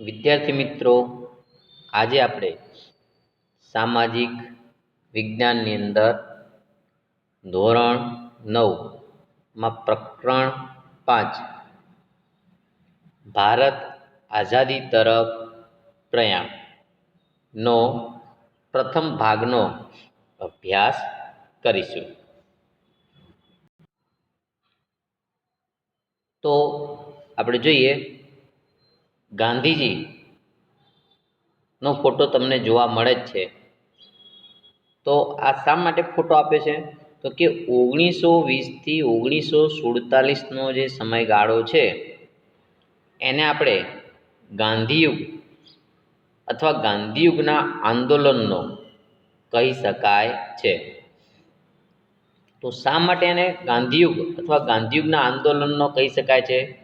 વિદ્યાર્થી મિત્રો, આજે આપણે સામાજિક વિજ્ઞાનની અંદર ધોરણ નવમાં પ્રકરણ પાંચ, ભારત આઝાદી તરફ પ્રયાણનો પ્રથમ ભાગનો અભ્યાસ કરીશું. તો, આપણે જોઈએ ગાંધીજી નો ફોટો તમને જોવા મળે જ છે. તો આ શા માટે ફોટો આપે છે? તો કે ઓગણીસો વીસથી ઓગણીસો સુડતાલીસનો જે સમયગાળો છે, એને આપણે ગાંધીયુગ અથવા ગાંધીયુગના આંદોલનનો કહી શકાય છે. તો શા માટે એને ગાંધીયુગ અથવા ગાંધીયુગના આંદોલનનો કહી શકાય છે?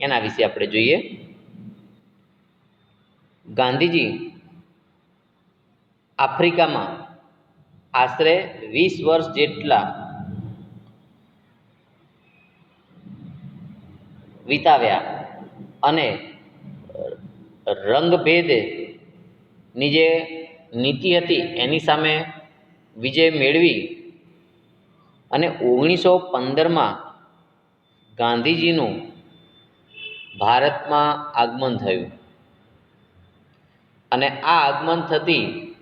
એના વિશે આપણે જોઈએ. ગાંધીજી આફ્રિકામાં આશરે વીસ વર્ષ જેટલા વિતાવ્યા અને રંગભેદની જે નીતિ હતી એની સામે વિજય મેળવી અને ઓગણીસો પંદરમાં ગાંધીજીનું ભારતમાં આગમન થયું. અને આ આગમન થતી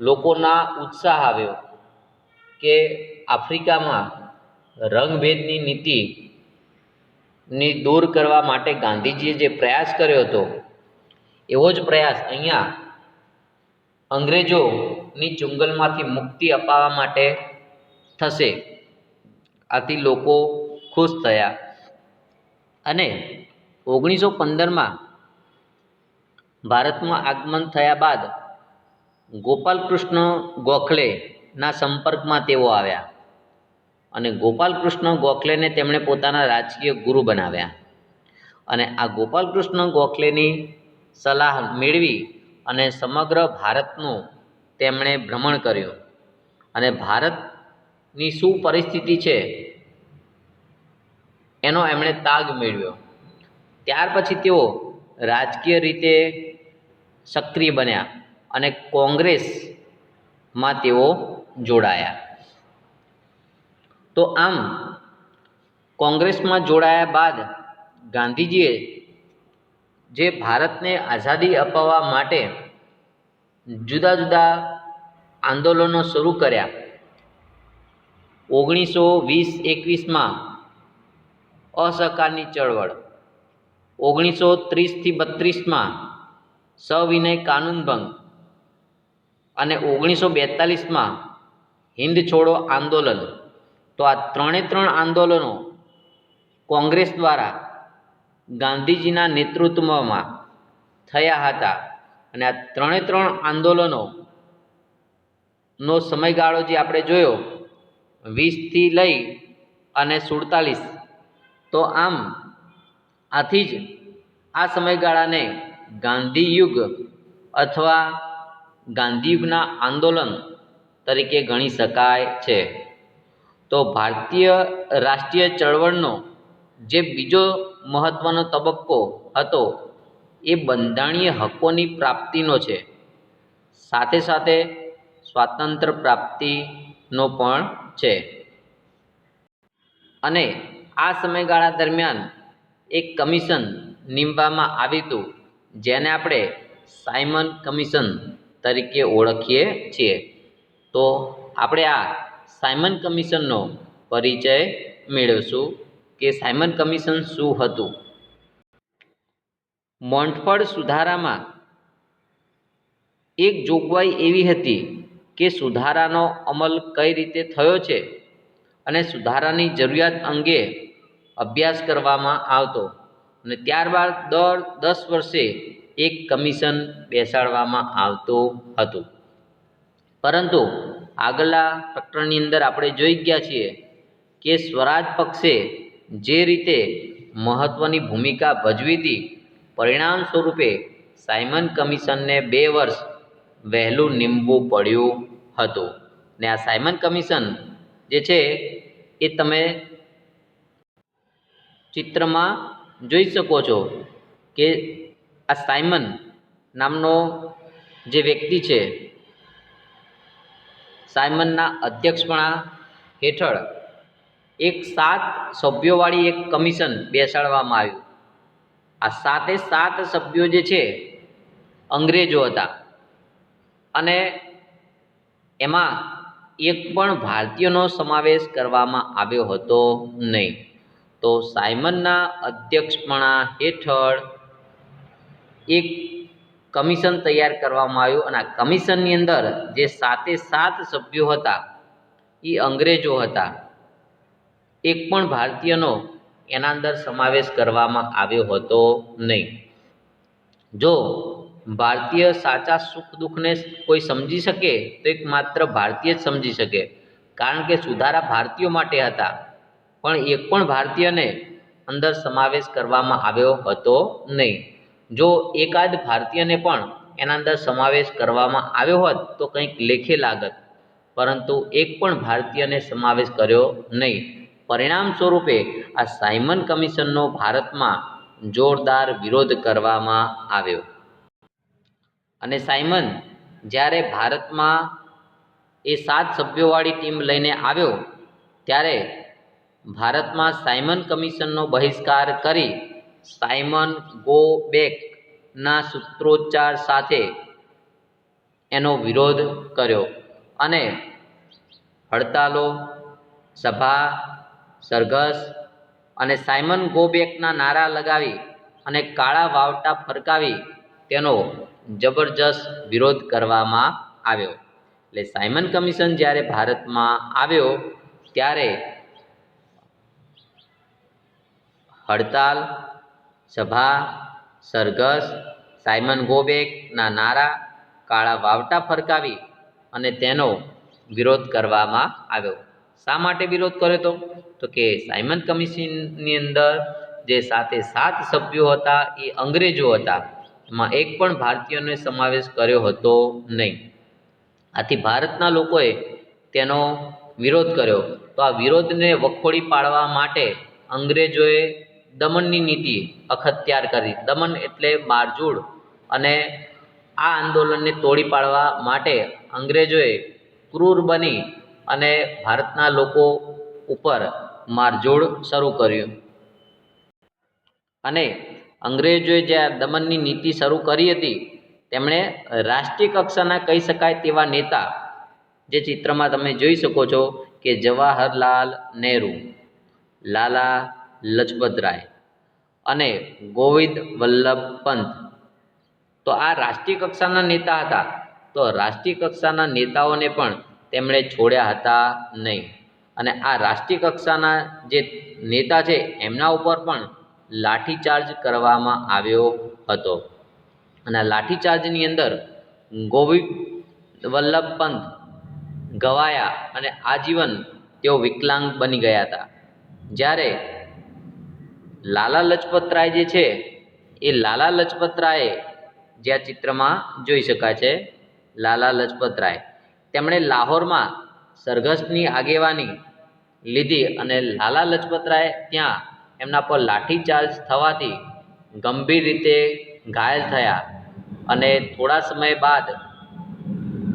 લોકોના ઉત્સાહ આવ્યો કે આફ્રિકામાં રંગભેદની નીતિ ની દૂર કરવા માટે ગાંધીજીએ જે પ્રયાસ કર્યો હતો, એવો જ પ્રયાસ અહીંયા અંગ્રેજોની ચુંગલમાંથી મુક્તિ અપાવવા માટે થશે. આથી લોકો ખુશ થયા. અને ઓગણીસો પંદરમાં ભારતમાં આગમન થયા બાદ ગોપાલકૃષ્ણ ગોખલેના સંપર્કમાં તેઓ આવ્યા અને ગોપાલકૃષ્ણ ગોખલેને તેમણે પોતાના રાજકીય ગુરુ બનાવ્યા. અને આ ગોપાલકૃષ્ણ ગોખલેની સલાહ મેળવી અને સમગ્ર ભારતનું તેમણે ભ્રમણ કર્યું. અને ભારતની શું પરિસ્થિતિ છે એનો એમણે તાગ મેળવ્યો. ત્યાર પછી તેઓ રાજકીય રીતે સક્રિય બન્યા અને કોંગ્રેસમાં તેઓ જોડાયા. તો આમ, કોંગ્રેસમાં જોડાયા બાદ ગાંધીજીએ જે ભારતને આઝાદી અપાવવા માટે જુદા જુદા આંદોલનો શરૂ કર્યા, ઓગણીસો વીસ એકવીસમાં અસહકારની ચળવળ, ઓગણીસો ત્રીસથી બત્રીસમાં સવિનય કાનૂનભંગ. અને ઓગણીસો બેતાલીસમાં હિન્દ છોડો આંદોલન. તો આ ત્રણે ત્રણ આંદોલનો કોંગ્રેસ દ્વારા ગાંધીજીના નેતૃત્વમાં થયા હતા. અને આ ત્રણે ત્રણ આંદોલનો નો સમયગાળો જે આપણે જોયો, વીસથી લઈ અને સુડતાલીસ. તો આમ, આથી જ આ સમયગાળાને ગાંધીયુગ અથવા ગાંધીયુગના આંદોલન તરીકે ગણી શકાય છે. તો ભારતીય રાષ્ટ્રીય ચળવળનો જે બીજો મહત્ત્વનો તબક્કો હતો એ બંધારણીય હકોની પ્રાપ્તિનો છે. સાથે સાથે સ્વાતંત્ર્ય પ્રાપ્તિનો પણ છે. અને આ સમયગાળા દરમિયાન એક કમિશન નીમવામાં આવ્યું હતું. જેને આપણે સાયમન કમિશન તરીકે ઓળખીએ છીએ. તો આપણે આ સાયમન કમિશનનો પરિચય મેળવશું કે સાયમન કમિશન શું હતું. મોન્ટફળ સુધારામાં એક જોગવાઈ એવી હતી કે સુધારાનો અમલ કઈ રીતે થયો છે અને સુધારાની જરૂરિયાત અંગે અભ્યાસ કરવામાં આવતો. અને ત્યારબાદ દર દસ વર્ષે એક કમિશન બેસાડવામાં આવતું હતું. પરંતુ આગલા પ્રકરણની અંદર આપણે જોઈ ગયા છીએ કે સ્વરાજ પક્ષે જે રીતે મહત્ત્વની ભૂમિકા ભજવી હતી, પરિણામ સ્વરૂપે સાયમન કમિશનને બે વર્ષ વહેલું નીમવું પડ્યું હતું. ને આ સાયમન કમિશન જે છે એ તમે ચિત્રમાં જોઈ શકો છો કે આ સાયમન નામનો જે વ્યક્તિ છે, સાયમનના અધ્યક્ષપણા હેઠળ એક સાત સભ્યોવાળી એક કમિશન બેસાડવામાં આવ્યું. આ સાતે સાત સભ્યો જે છે, અંગ્રેજો હતા. અને એમાં એક પણ ભારતીયનો સમાવેશ કરવામાં આવ્યો હતો નહીં. તો સાયમનના અધ્યક્ષપણા હેઠળ એક કમિશન તૈયાર કરવામાં આવ્યું અને આ કમિશનની અંદર જે સાતે સાત સભ્યો હતા, એ અંગ્રેજો હતા. એક પણ ભારતીયનો એના અંદર સમાવેશ કરવામાં આવ્યો હતો નહીં. જો ભારતીય સાચા સુખ દુઃખને કોઈ સમજી શકે, તો એક માત્ર ભારતીય જ સમજી શકે. કારણ કે સુધારા ભારતીયો માટે હતા. પણ એક પણ ભારતીયને અંદર સમાવેશ કરવામાં આવ્યો હતો નહીં. જો એકાદ ભારતીયને પણ એના અંદર સમાવેશ કરવામાં આવ્યો હોત તો કંઈક લેખે લાગત. પરંતુ એક પણ ભારતીયને સમાવેશ કર્યો નહીં. પરિણામ સ્વરૂપે આ સાયમન કમિશનનો ભારતમાં જોરદાર વિરોધ કરવામાં આવ્યો. અને સાયમન, જ્યારે ભારતમાં એ સાત સભ્યોવાળી ટીમ લઈને આવ્યો, ત્યારે ભારતમાં સાયમન કમિશનનો બહિષ્કાર કરી સાયમન ગો બેકના સૂત્રોચ્ચાર સાથે એનો વિરોધ કર્યો અને હડતાલો, સભા, સરઘસ અને સાયમન ગો બેકના નારા લગાવી અને કાળા વાવટા ફરકાવી તેનો જબરજસ્ત વિરોધ કરવામાં આવ્યો. એટલે સાયમન કમિશન જ્યારે ભારતમાં આવ્યો, ત્યારે હડતાલ, સભા, સરઘસ, સાયમન ગોબેકના નારા કાળા વાવટા ફરકાવી અને તેનો વિરોધ કરવામાં આવ્યો. શા માટે વિરોધ કર્યો હતો તો કે સાયમન કમિશનની અંદર જે સાથે સાત સભ્યો હતા એ અંગ્રેજો હતા. એમાં એક પણ ભારતીયોને સમાવેશ કર્યો હતો નહીં. આથી ભારતના લોકોએ તેનો વિરોધ કર્યો. તો આ વિરોધને વખોડી પાડવા માટે અંગ્રેજોએ દમનની નીતિ અખત્યાર કરી. દમન એટલે મારઝૂડ અને આ આંદોલનને તોડી પાડવા માટે અંગ્રેજોએ ક્રૂર બની અને ભારતના લોકો ઉપર મારજોડ શરૂ કર્યું. અને અંગ્રેજોએ જે આ દમનની નીતિ શરૂ કરી હતી, તેમણે રાષ્ટ્રીય કક્ષાના કહી શકાય તેવા નેતા, જે ચિત્રમાં તમે જોઈ શકો છો કે જવાહરલાલ નહેરુ, લાલા લજપતરાય અને ગોવિંદ વલ્લભ પંત તો આ રાષ્ટ્રીય કક્ષાના નેતા હતા. તો રાષ્ટ્રીય કક્ષાના નેતાઓને પણ તેમણે છોડ્યા હતા નહીં. અને આ રાષ્ટ્રીય કક્ષાના જે નેતા છે, એમના ઉપર પણ લાઠીચાર્જ કરવામાં આવ્યો હતો. અને આ લાઠીચાર્જની અંદર ગોવિંદ વલ્લભ પંત ગવાયા અને આજીવન તેઓ વિકલાંગ બની ગયા હતા. જ્યારે લાલા લજપતરાય જે છે, એ લાલા લજપતરાય જે આ ચિત્રમાં જોઈ શકાય છે, લાલા લજપતરાય. તેમણે લાહોરમાં સરઘસની આગેવાની લીધી અને લાલા લજપતરાય ત્યાં એમના પર લાઠીચાર્જ થવાથી ગંભીર રીતે ઘાયલ થયા અને થોડા સમય બાદ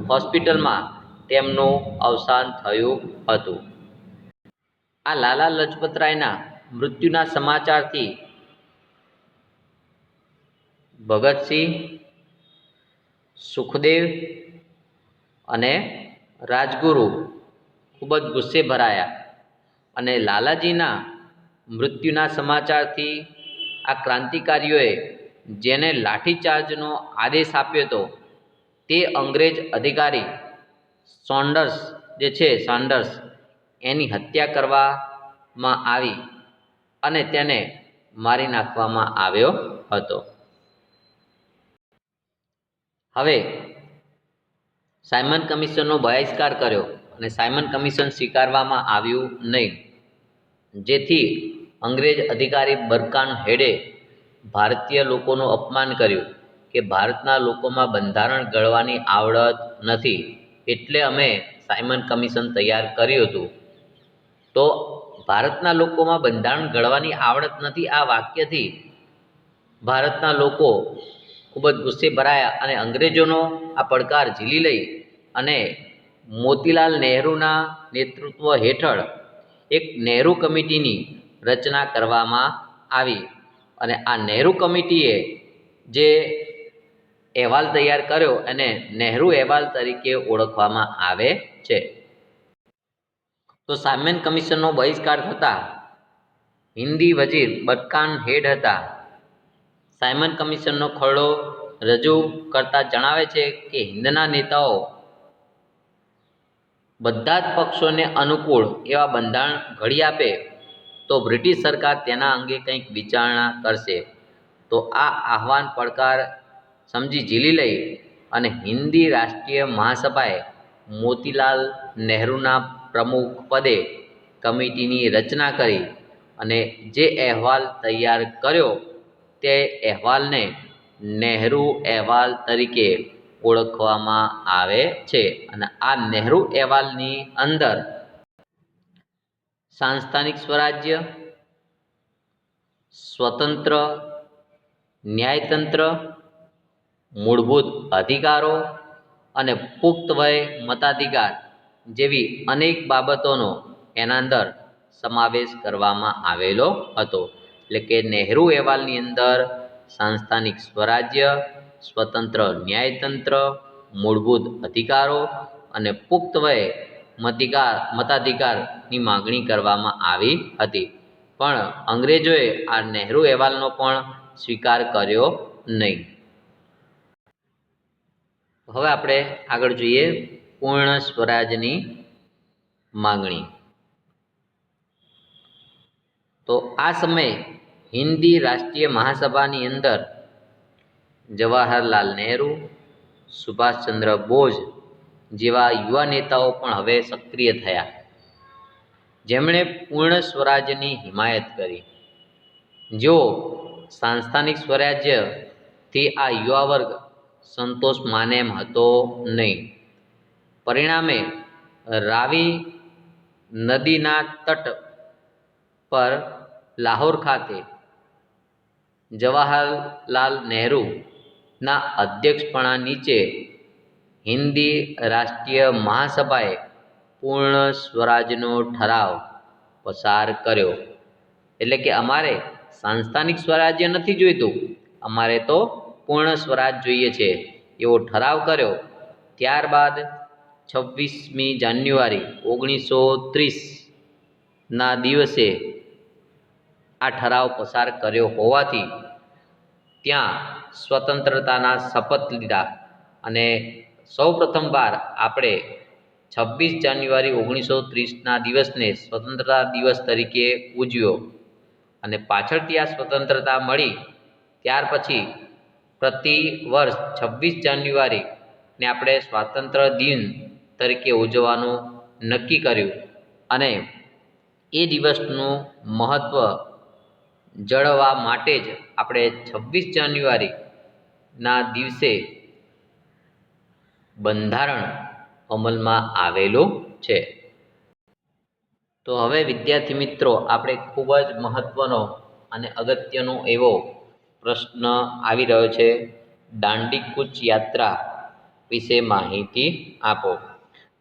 હોસ્પિટલમાં તેમનું અવસાન થયું હતું. આ લાલા લજપતરાયના મૃત્યુના સમાચારથી ભગતસિંહ, સુખદેવ અને રાજગુરુ ખૂબ જ ગુસ્સે ભરાયા અને લાલાજીના મૃત્યુના સમાચારથી આ ક્રાંતિકારીઓએ જેને લાઠીચાર્જનો આદેશ આપ્યો હતો તે અંગ્રેજ અધિકારી સોન્ડર્સ, જે છે સોન્ડર્સ, એની હત્યા કરવામાં આવી. અને તેને મારી નાખવામાં આવ્યો હતો. હવે સાયમન કમિશનનો બહિષ્કાર કર્યો અને સાયમન કમિશન સ્વીકારવામાં આવ્યું નહીં. જેથી અંગ્રેજ અધિકારી બરકાન હેડે ભારતીય લોકોનું અપમાન કર્યું કે ભારતના લોકોમાં બંધારણ ઘડવાની આવડત નથી. એટલે અમે સાયમન કમિશન તૈયાર કર્યું હતું. તો ભારતના લોકોમાં બંધારણ ઘડવાની આવડત નથી આ વાક્યથી. ભારતના લોકો ખૂબ જ ગુસ્સે ભરાયા અને અંગ્રેજોનો આ પડકાર ઝીલી લઈ અને મોતીલાલ નહેરુના નેતૃત્વ હેઠળ એક નહેરુ કમિટીની રચના કરવામાં આવી. અને આ નહેરુ કમિટીએ જે અહેવાલ તૈયાર કર્યો અને નહેરુ અહેવાલ તરીકે ઓળખવામાં આવે છે. તો સાયમન કમિશનનો બહિષ્કાર થતાં હિન્દી વજીર બટકાન હેડ હતા. સાયમન કમિશનનો ખરડો રજૂ કરતા જણાવે છે કે હિંદના નેતાઓ બધા જ પક્ષોને અનુકૂળ એવા બંધારણ ઘડી આપે તો બ્રિટિશ સરકાર તેના અંગે કંઈક વિચારણા કરશે. તો આ આહવાન પડકાર સમજી ઝીલી લઈ અને હિન્દી રાષ્ટ્રીય મહાસભાએ મોતીલાલ નહેરુના પ્રમુખ પદે કમિટીની રચના કરી અને જે અહેવાલ તૈયાર કર્યો તે અહેવાલને નહેરુ અહેવાલ તરીકે ઓળખવામાં આવે છે અને આ નહેરુ અહેવાલની અંદર સાંસ્થાનિક સ્વરાજ્ય, સ્વતંત્ર ન્યાયતંત્ર, મૂળભૂત અધિકારો અને પુખ્ત વય મતાધિકાર જેવી અનેક બાબતોનો એના અંદર સમાવેશ કરવામાં આવેલો હતો. એટલે કે નહેરુ અહેવાલની અંદર સાંસ્થાનિક સ્વરાજ્ય, સ્વતંત્ર ન્યાયતંત્ર, મૂળભૂત અધિકારો અને પુખ્ત વયે મતિકાર, મતાધિકારની માગણી કરવામાં આવી હતી. પણ અંગ્રેજોએ આ નહેરુ અહેવાલનો પણ સ્વીકાર કર્યો નહીં. હવે આપણે આગળ જોઈએ પૂર્ણ સ્વરાજની માગણી. તો આ સમયે હિન્દી રાષ્ટ્રીય મહાસભાની અંદર જવાહરલાલ નહેરુ, સુભાષચંદ્ર બોઝ જેવા યુવા નેતાઓ પણ હવે સક્રિય થયા. જેમણે પૂર્ણ સ્વરાજ્યની હિમાયત કરી. જો સાંસ્થાનિક સ્વરાજ્યથી આ યુવા વર્ગ સંતોષ માને એમ હતો નહીં. પરિણામે રાવી નદીના તટ પર લાહોર ખાતે જવાહરલાલ નહેરુના અધ્યક્ષપણા નીચે હિન્દી રાષ્ટ્રીય મહાસભાએ પૂર્ણ સ્વરાજનો ઠરાવ પસાર કર્યો. એટલે કે અમારે સાંસ્થાનિક સ્વરાજ્ય નથી જોઈતું. અમારે તો પૂર્ણ સ્વરાજ જોઈએ છે. એવો ઠરાવ કર્યો. ત્યારબાદ છવ્વીસમી જાન્યુઆરી ઓગણીસો ત્રીસના દિવસે આ ઠરાવ પસાર કર્યો હોવાથી ત્યાં સ્વતંત્રતાના શપથ લીધા અને સૌ પ્રથમવાર આપણે છવ્વીસ જાન્યુઆરી ઓગણીસો ત્રીસના દિવસને સ્વતંત્રતા દિવસ તરીકે ઉજવ્યો અને પાછળથી આ સ્વતંત્રતા મળી ત્યાર પછી પ્રતિ વર્ષ છવ્વીસ જાન્યુઆરીને આપણે સ્વાતંત્ર્ય દિન તરીકે ઉજવવાનું નક્કી કર્યું. અને એ દિવસનું મહત્ત્વ જળવા માટે જ આપણે છવ્વીસ જાન્યુઆરીના દિવસે બંધારણ અમલમાં આવેલું છે. તો હવે વિદ્યાર્થી મિત્રો, આપણે ખૂબ જ મહત્ત્વનો અને અગત્યનો એવો પ્રશ્ન આવી રહ્યો છે. દાંડી કૂચ યાત્રા વિશે માહિતી આપો.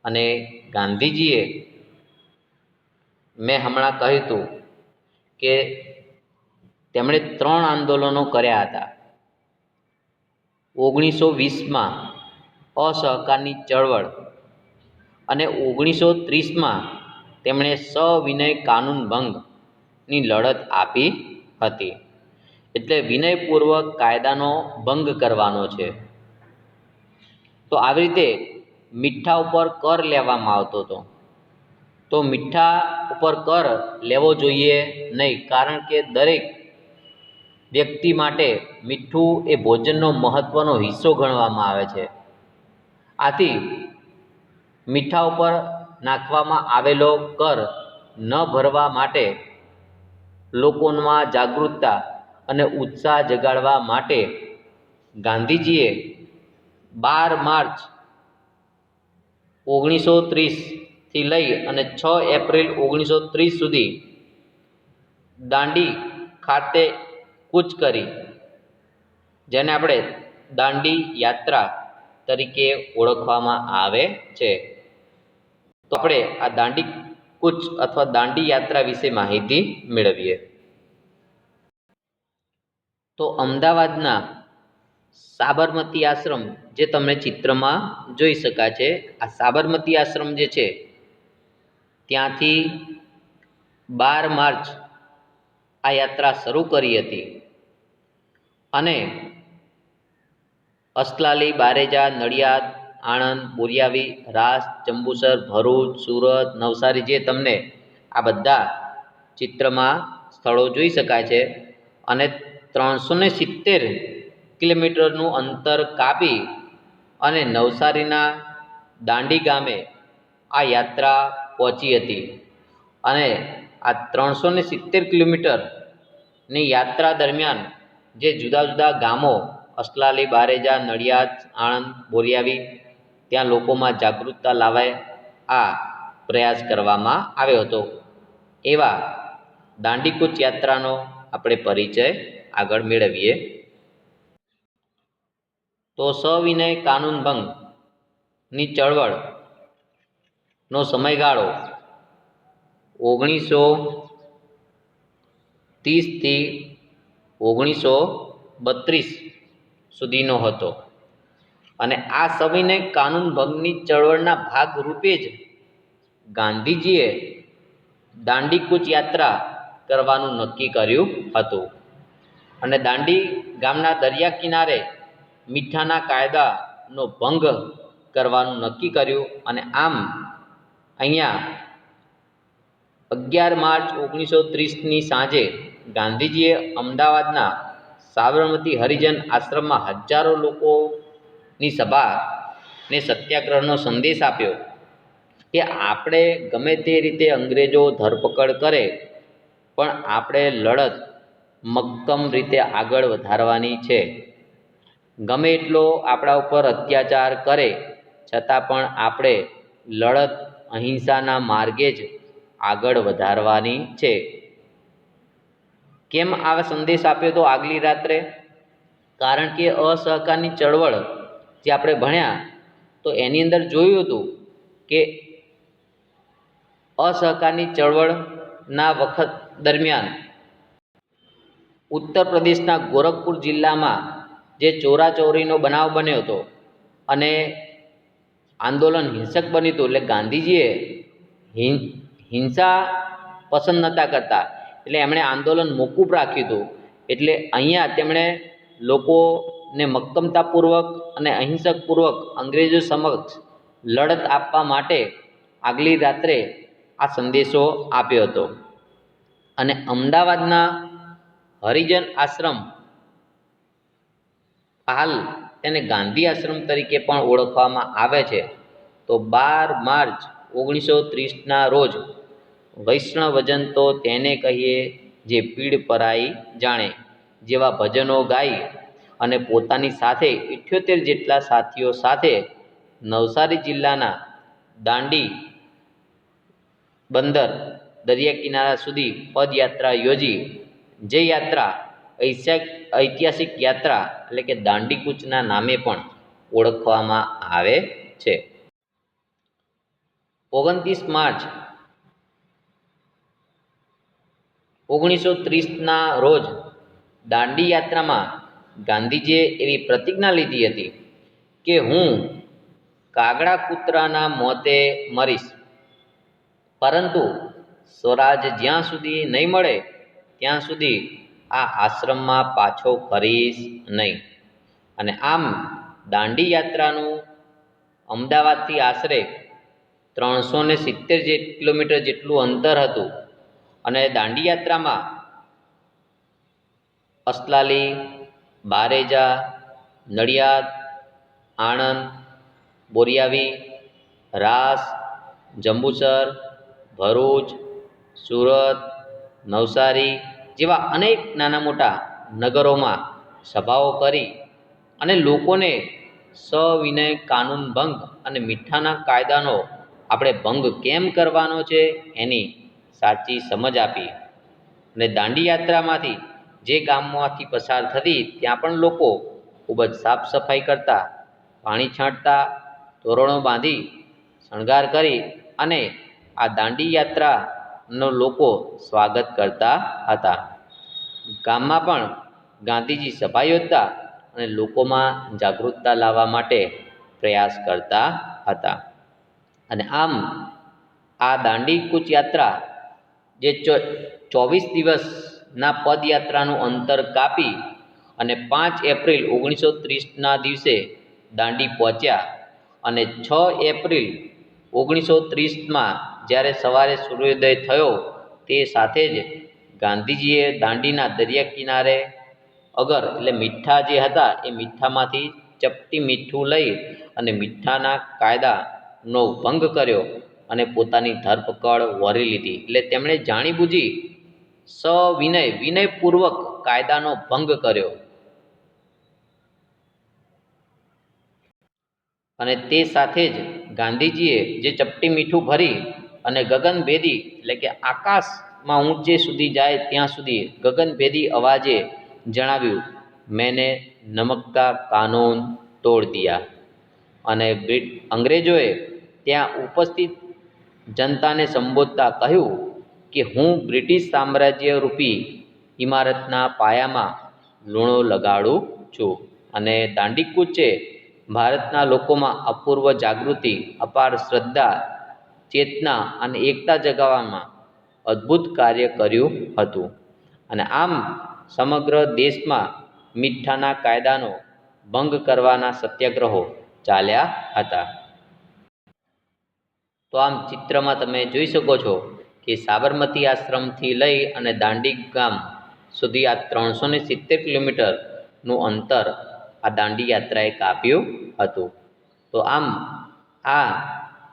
અને ગાંધીજીએ મેં હમણાં કહ્યું હતું કે તેમણે ત્રણ આંદોલનો કર્યા હતા. ઓગણીસો વીસમાં અસહકારની ચળવળ અને ઓગણીસો ત્રીસમાં તેમણે સવિનય કાનૂન ભંગની લડત આપી હતી. એટલે વિનયપૂર્વક કાયદાનો ભંગ કરવાનો છે. તો આવી રીતે મીઠા ઉપર કર લેવામાં આવતો હતો. તો મીઠા ઉપર કર લેવો જોઈએ નહીં, કારણ કે દરેક વ્યક્તિ માટે મીઠું એ ભોજનનો મહત્ત્વનો હિસ્સો ગણવામાં આવે છે. આથી મીઠા ઉપર નાખવામાં આવેલો કર ન ભરવા માટે લોકોમાં જાગૃતતા અને ઉત્સાહ જગાડવા માટે ગાંધીજીએ બાર માર્ચ ઓગણીસો ત્રીસથી લઈ અને છ એપ્રિલ ઓગણીસો ત્રીસ સુધી દાંડી ખાતે કૂચ કરી, જેને આપણે દાંડી યાત્રા તરીકે ઓળખવામાં આવે છે. તો આપણે આ દાંડી કૂચ અથવા દાંડી યાત્રા વિશે માહિતી મેળવીએ. તો અમદાવાદના સાબરમતી આશ્રમ જે તમને ચિત્રમાં જોઈ શકાય છે. આ સાબરમતી આશ્રમ જે છે, ત્યાંથી બાર માર્ચ આ યાત્રા શરૂ કરી હતી. અને અસલાલી, બારેજા, નડિયાદ, આણંદ, બોરિયાવી, રાસ ચંબુસર ભરૂચ, સુરત, નવસારી જે તમને આ બધા ચિત્રમાં સ્થળો જોઈ શકાય છે અને ત્રણસો ને સિત્તેર કિલોમીટરનું અંતર કાપી અને નવસારીના દાંડી ગામે આ યાત્રા પહોંચી હતી. અને આ ત્રણસો ને સિત્તેર કિલોમીટરની યાત્રા દરમિયાન જે જુદા જુદા ગામો અસલાલી, બારેજા, નડિયાદ, આણંદ, બોરિયાવી ત્યાં લોકોમાં જાગૃતતા લાવાય આ પ્રયાસ કરવામાં આવ્યો હતો. એવા દાંડીકૂચ યાત્રાનો આપણે પરિચય આગળ મેળવીએ. તો સવિનય કાનૂન ભંગની ચળવળનો સમયગાળો ઓગણીસો ત્રીસથી ઓગણીસો બત્રીસ સુધીનો હતો. અને આ સવિનય કાનૂન ભંગની ચળવળના ભાગરૂપે જ ગાંધીજીએ દાંડીકૂચ યાત્રા કરવાનું નક્કી કર્યું હતું. અને દાંડી ગામના દરિયા કિનારે મીઠાના કાયદાનો ભંગ કરવાનું નક્કી કર્યું અને આમ અહીંયા અગિયાર માર્ચ ઓગણીસો ત્રીસની સાંજે ગાંધીજીએ અમદાવાદના સાબરમતી હરિજન આશ્રમમાં હજારો લોકોની સભાને સત્યાગ્રહનો સંદેશ આપ્યો કે આપણે ગમે તે રીતે અંગ્રેજો ધરપકડ કરે, પણ આપણે લડત મક્કમ રીતે આગળ વધારવાની છે. ગમે એટલો આપણા ઉપર અત્યાચાર કરે, છતાં પણ આપણે લડત, અહિંસાના માર્ગે જ આગળ વધારવાની છે. કેમ આવા સંદેશ આપ્યો તો આગલી રાત્રે? કારણ કે અસહકારની ચળવળ જે આપણે ભણ્યા, તો એની અંદર જોયું હતું કે અસહકારની ચળવળના વખત દરમિયાન ઉત્તર પ્રદેશના ગોરખપુર જિલ્લામાં જે ચોરાચોરીનો બનાવ બન્યો હતો અને આંદોલન હિંસક બન્યું હતું એટલે ગાંધીજીએ હિંસા પસંદ નહોતા કરતા. એટલે એમણે આંદોલન મોકૂફ રાખ્યું હતું. એટલે અહીંયા તેમણે લોકોને મક્કમતાપૂર્વક અને અહિંસકપૂર્વક અંગ્રેજો સમક્ષ લડત આપવા માટે આગલી રાત્રે આ સંદેશો આપ્યો હતો. અને અમદાવાદના હરિજન આશ્રમ હાલ તેને ગાંધી આશ્રમ તરીકે પણ ઓળખવામાં આવે છે. તો બાર માર્ચ ઓગણીસો ત્રીસના રોજ વૈષ્ણવજન તો તેને કહીએ જે પીડ પરાઈ જાણે, જેવા ભજનો ગાઈ અને પોતાની સાથે ઇઠ્યોતેર જેટલા સાથીઓ સાથે નવસારી જિલ્લાના દાંડી બંદર દરિયા કિનારા સુધી પદયાત્રા યોજી. જે યાત્રા. ઐતિહાસિક યાત્રા એટલે કે દાંડીકૂચના નામે પણ ઓળખવામાં આવે છે. ઓગણત્રીસ માર્ચ ઓગણીસો ત્રીસના રોજ દાંડી યાત્રામાં ગાંધીજીએ એવી પ્રતિજ્ઞા લીધી હતી કે હું કાગડા કૂતરાના મોતે મરીશ. પરંતુ સ્વરાજ જ્યાં સુધી નહીં મળે, ત્યાં સુધી આ આશ્રમમાં પાછો ફરીશ નહીં. અને આમ દાંડી યાત્રાનું અમદાવાદથી આશરે ત્રણસો ને સિત્તેર કિલોમીટર જેટલું અંતર હતું અને દાંડી યાત્રામાં અસલાલી, બારેજા, નડિયાદ, આણંદ, બોરિયાવી, રાસ, જંબુસર, ભરૂચ, સુરત, નવસારી જેવા અનેક નાના મોટા નગરોમાં સભાઓ કરી અને લોકોને સવિનય કાનૂન ભંગ અને મીઠાના કાયદાનો આપણે ભંગ કેમ કરવાનો છે એની સાચી સમજ આપી. અને દાંડી યાત્રામાંથી જે ગામમાંથી પસાર થતી ત્યાં પણ લોકો ખૂબ જ સાફ સફાઈ કરતા, પાણી છાંટતા, તોરણો બાંધી, શણગાર કરી અને આ દાંડી યાત્રાનો લોકો સ્વાગત કરતા હતા. ગામમાં પણ ગાંધીજી સભા યોજતા અને લોકોમાં જાગૃતતા લાવવા માટે પ્રયાસ કરતા હતા. અને આમ આ દાંડી કૂચ યાત્રા જે ચોવીસ દિવસના પદયાત્રાનું અંતર કાપી અને પાંચ એપ્રિલ ઓગણીસો ત્રીસના દિવસે દાંડી પહોંચ્યા અને છ એપ્રિલ ઓગણીસો ત્રીસમાં જ્યારે સવારે સૂર્યોદય થયો, તે સાથે જ ગાંધીજીએ દાંડીના દરિયા કિનારે અગર એટલે મીઠા જે હતા, એ મીઠામાંથી ચપટી મીઠું લઈ અને મીઠાના કાયદાનો ભંગ કર્યો અને પોતાની ધરપકડ વરી લીધી. એટલે તેમણે જાણીબૂજી સવિનય, વિનયપૂર્વક કાયદાનો ભંગ કર્યો. અને તે સાથે જ ગાંધીજીએ જે ચપટી મીઠું ભરી અને ગગનભેદી એટલે કે આકાશમાં ઊંચે સુધી જાય, ત્યાં સુધી ગગનભેદી અવાજે જણાવ્યું, મેને નમકતા કાનૂન તોડ દિયા. અને બ્રિટ અંગ્રેજોએ ત્યાં ઉપસ્થિત જનતાને સંબોધતા કહ્યું કે, હું બ્રિટિશ સામ્રાજ્ય રૂપી ઇમારતના પાયામાં લૂણો લગાડું છું અને દાંડીકૂચે ભારતના લોકોમાં અપૂર્વ જાગૃતિ, અપાર શ્રદ્ધા ચેતના અને એકતા જગાવવામાં અદ્ભુત કાર્ય કર્યું હતું. અને આમ સમગ્ર દેશમાં મીઠાના કાયદાનો ભંગ કરવાના સત્યાગ્રહો ચાલ્યા હતા. તો આમ ચિત્રમાં તમે જોઈ શકો છો કે સાબરમતી આશ્રમથી લઈ અને દાંડી ગામ સુધી આ ત્રણસો ને સિત્તેર કિલોમીટરનું અંતર આ દાંડી યાત્રાએ કાપ્યું હતું. તો આમ આ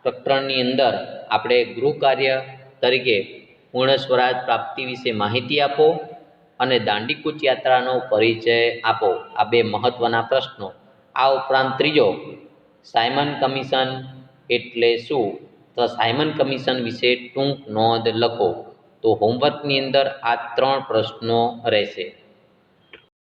પ્રકરણની અંદર આપણે ગૃહ કાર્ય તરીકે પૂર્ણ સ્વરાજ પ્રાપ્તિ વિશે માહિતી આપો અને દાંડીકૂચ યાત્રાનો પરિચય આપો. આ બે મહત્ત્વના પ્રશ્નો. આ ઉપરાંત ત્રીજો, સાયમન કમિશન એટલે શું? તો સાયમન કમિશન વિશે ટૂંક નોંધ લખો. તો હોમવર્કની અંદર આ ત્રણ પ્રશ્નો રહેશે.